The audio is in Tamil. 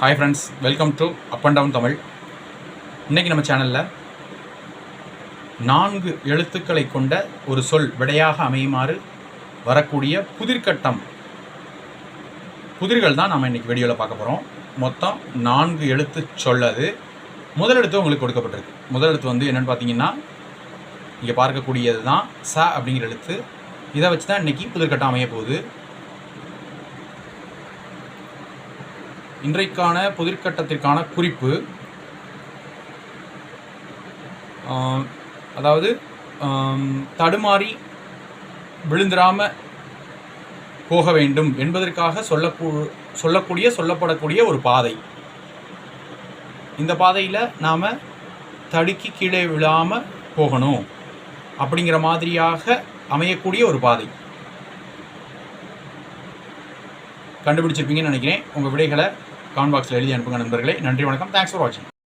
Hi friends welcome to up and down Tamil இன்றைக்கி நம்ம சேனலில் நான்கு எழுத்துக்களை கொண்ட ஒரு சொல் விடையாக அமையுமாறு வரக்கூடிய புதிர்கட்டம். புதிர்கள் தான் நம்ம இன்றைக்கி வீடியோவில் பார்க்க போகிறோம் மொத்தம் நான்கு எழுத்து சொல் அது. உங்களுக்கு கொடுக்கப்பட்டிருக்கு. முதலெழுத்து வந்து என்னென்னு பார்த்தீங்கன்னா இங்கே பார்க்கக்கூடியது தான் ச அப்படிங்கிற எழுத்து. இதை வச்சு தான் இன்றைக்கி புதிர்கட்டம் அமைய போகுது இன்றைக்கான புதிர்கட்டத்திற்கான குறிப்பு அதாவது தடுமாறி விழுந்திராம போக வேண்டும் என்பதற்காக சொல்லக்கூ சொல்லக்கூடிய சொல்லப்படக்கூடிய ஒரு பாதை. இந்த பாதையில் நாம் தடுக்கி கீழே விழாமல் போகணும். அப்படிங்கிற மாதிரியாக அமையக்கூடிய ஒரு பாதை. கண்டுபிடிச்சிருப்பீங்கன்னு நினைக்கிறேன். உங்கள் விடைகளை காமெண்ட் பாக்ஸில் எழுதி அனுப்புங்க நண்பர்களே. நன்றி வணக்கம். தேங்க்ஸ் ஃபார் வாட்சிங்